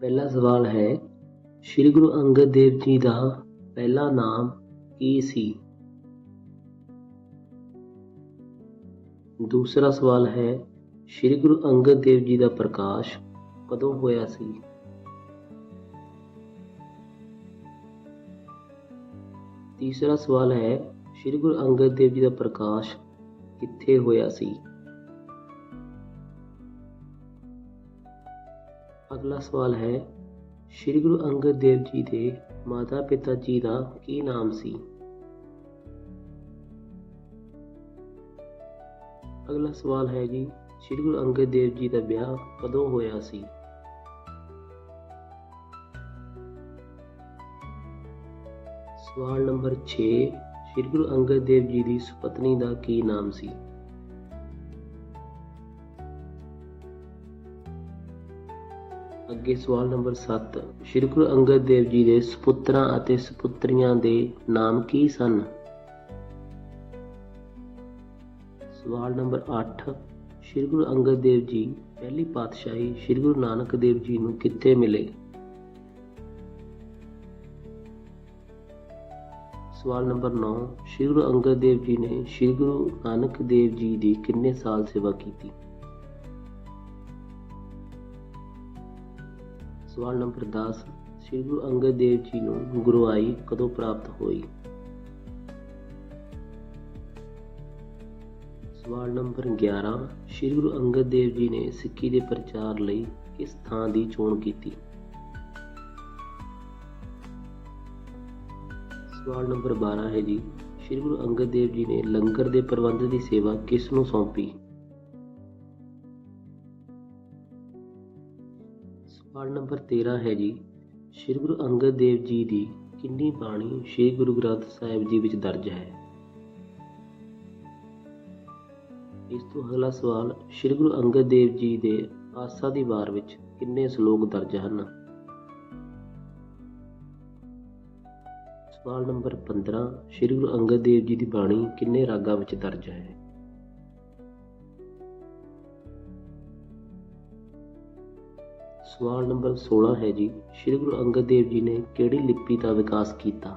ਪਹਿਲਾ ਸਵਾਲ ਹੈ, ਸ੍ਰੀ ਗੁਰੂ ਅੰਗਦ ਦੇਵ ਜੀ ਦਾ ਪਹਿਲਾ ਨਾਮ ਕੀ ਸੀ? ਦੂਸਰਾ ਸਵਾਲ ਹੈ, ਸ੍ਰੀ ਗੁਰੂ ਅੰਗਦ ਦੇਵ ਜੀ ਦਾ ਪ੍ਰਕਾਸ਼ ਕਦੋਂ ਹੋਇਆ ਸੀ? ਤੀਸਰਾ ਸਵਾਲ ਹੈ, ਸ੍ਰੀ ਗੁਰੂ ਅੰਗਦ ਦੇਵ ਜੀ ਦਾ ਪ੍ਰਕਾਸ਼ ਕਿੱਥੇ ਹੋਇਆ ਸੀ? ਅਗਲਾ ਸਵਾਲ ਹੈ, ਸ੍ਰੀ ਗੁਰੂ ਅੰਗਦ ਦੇਵ ਜੀ ਦੇ ਮਾਤਾ ਪਿਤਾ ਜੀ ਦਾ ਕੀ ਨਾਮ ਸੀ? ਅਗਲਾ ਸਵਾਲ ਹੈ ਜੀ, ਸ੍ਰੀ ਗੁਰੂ ਅੰਗਦ ਦੇਵ ਜੀ ਦਾ ਵਿਆਹ ਕਦੋਂ ਹੋਇਆ ਸੀ? ਸਵਾਲ ਨੰਬਰ 6 ਸ੍ਰੀ ਗੁਰੂ ਅੰਗਦ ਦੇਵ ਜੀ ਦੀ ਸੁਪਤਨੀ ਦਾ ਕੀ ਨਾਮ ਸੀ? ਅੱਗੇ ਸਵਾਲ ਨੰਬਰ 7 ਸ੍ਰੀ ਗੁਰੂ ਅੰਗਦ ਦੇਵ ਜੀ ਦੇ ਸੁਪੁੱਤਰਾਂ ਅਤੇ ਸੁਪੁੱਤਰੀਆਂ ਦੇ ਨਾਮ ਕੀ ਸਨ? ਸਵਾਲ ਨੰਬਰ 8 ਸ੍ਰੀ ਗੁਰੂ ਅੰਗਦ ਦੇਵ ਜੀ, ਪਹਿਲੀ ਪਾਤਸ਼ਾਹੀ ਸ੍ਰੀ ਗੁਰੂ ਨਾਨਕ ਦੇਵ ਜੀ ਨੂੰ ਕਿੱਥੇ ਮਿਲੇ? ਸਵਾਲ ਨੰਬਰ 9 ਸ੍ਰੀ ਗੁਰੂ ਅੰਗਦ ਦੇਵ ਜੀ ਨੇ ਸ੍ਰੀ ਗੁਰੂ ਨਾਨਕ ਦੇਵ ਜੀ ਦੀ ਕਿੰਨੇ ਸਾਲ ਸੇਵਾ ਕੀਤੀ? ਸਵਾਲ ਨੰਬਰ 10 ਸ੍ਰੀ ਗੁਰੂ ਅੰਗਦ ਦੇਵ ਜੀ ਨੂੰ ਗੁਰੂਆਈ ਕਦੋਂ ਪ੍ਰਾਪਤ ਹੋਈ? ਸਵਾਲ ਨੰਬਰ 11 ਸ੍ਰੀ ਗੁਰੂ ਅੰਗਦ ਦੇਵ ਜੀ ਨੇ ਸਿੱਖੀ ਦੇ ਪ੍ਰਚਾਰ ਲਈ ਕਿਸ ਥਾਂ ਦੀ ਚੋਣ ਕੀਤੀ? ਸਵਾਲ ਨੰਬਰ 12 ਹੈ ਜੀ, ਸ੍ਰੀ ਗੁਰੂ ਅੰਗਦ ਦੇਵ ਜੀ ਨੇ ਲੰਗਰ ਦੇ ਪ੍ਰਬੰਧ ਦੀ ਸੇਵਾ ਕਿਸ ਨੂੰ ਸੌਂਪੀ? ਸਵਾਲ ਨੰਬਰ 13 ਹੈ ਜੀ, ਸ੍ਰੀ ਗੁਰੂ ਅੰਗਦ ਦੇਵ ਜੀ ਦੀ ਕਿੰਨੀ ਬਾਣੀ ਸ੍ਰੀ ਗੁਰੂ ਗ੍ਰੰਥ ਸਾਹਿਬ ਜੀ ਵਿੱਚ ਦਰਜ ਹੈ? ਇਸ ਤੋਂ ਅਗਲਾ ਸਵਾਲ, ਸ੍ਰੀ ਗੁਰੂ ਅੰਗਦ ਦੇਵ ਜੀ ਦੇ ਆਸਾ ਦੀ ਵਾਰ ਵਿੱਚ ਕਿੰਨੇ ਸ਼ਲੋਕ ਦਰਜ ਹਨ? ਸਵਾਲ ਨੰਬਰ 15 ਸ੍ਰੀ ਗੁਰੂ ਅੰਗਦ ਦੇਵ ਜੀ ਦੀ ਬਾਣੀ ਕਿੰਨੇ ਰਾਗਾਂ ਵਿੱਚ ਦਰਜ ਹੈ? ਸਵਾਲ ਨੰਬਰ 16 ਹੈ ਜੀ, ਸ੍ਰੀ ਗੁਰੂ ਅੰਗਦ ਦੇਵ ਜੀ ਨੇ ਕਿਹੜੀ ਲਿਪੀ ਦਾ ਵਿਕਾਸ ਕੀਤਾ?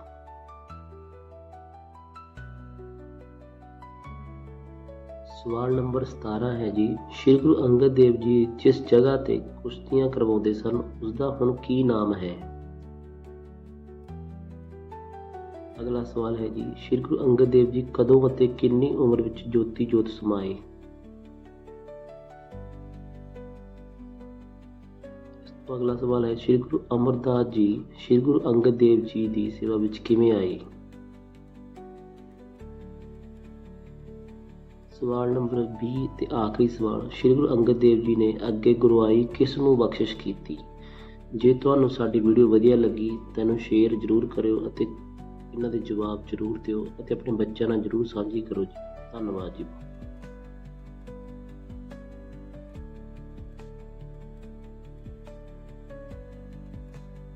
ਸਵਾਲ ਨੰਬਰ 17 ਹੈ ਜੀ, ਸ੍ਰੀ ਗੁਰੂ ਅੰਗਦ ਦੇਵ ਜੀ ਜਿਸ ਜਗ੍ਹਾ ਤੇ ਕੁਸ਼ਤੀਆਂ ਕਰਵਾਉਂਦੇ ਸਨ ਉਸ ਦਾ ਹੁਣ ਕੀ ਨਾਮ ਹੈ? ਅਗਲਾ ਸਵਾਲ ਹੈ ਜੀ, ਸ੍ਰੀ ਗੁਰੂ ਅੰਗਦ ਦੇਵ ਜੀ ਕਦੋਂ ਅਤੇ ਕਿੰਨੀ ਉਮਰ ਵਿੱਚ ਜੋਤੀ ਜੋਤ ਸਮਾਏ? ਤੋਂ ਅਗਲਾ ਸਵਾਲ ਹੈ, ਸ੍ਰੀ ਗੁਰੂ ਅਮਰਦਾਸ ਜੀ, ਸ੍ਰੀ ਗੁਰੂ ਅੰਗਦ ਦੇਵ ਜੀ ਦੀ ਸੇਵਾ ਵਿੱਚ ਕਿਵੇਂ ਆਏ? ਸਵਾਲ ਨੰਬਰ 20 ਤੇ ਆਖਰੀ ਸਵਾਲ, ਸ੍ਰੀ ਗੁਰੂ ਅੰਗਦ ਦੇਵ ਜੀ ਨੇ ਅੱਗੇ ਗੁਰਵਾਈ ਕਿਸ ਨੂੰ ਬਖਸ਼ਿਸ਼ ਕੀਤੀ? ਜੇ ਤੁਹਾਨੂੰ ਸਾਡੀ ਵੀਡੀਓ ਵਧੀਆ ਲੱਗੀ ਤਾਂ ਇਹਨੂੰ ਸ਼ੇਅਰ ਜ਼ਰੂਰ ਕਰਿਓ ਅਤੇ ਇਹਨਾਂ ਦੇ ਜਵਾਬ ਜ਼ਰੂਰ ਦਿਓ ਅਤੇ ਆਪਣੇ ਬੱਚਿਆਂ ਨਾਲ ਜ਼ਰੂਰ ਸਾਂਝੀ ਕਰੋ ਜੀ। ਧੰਨਵਾਦ ਜੀ।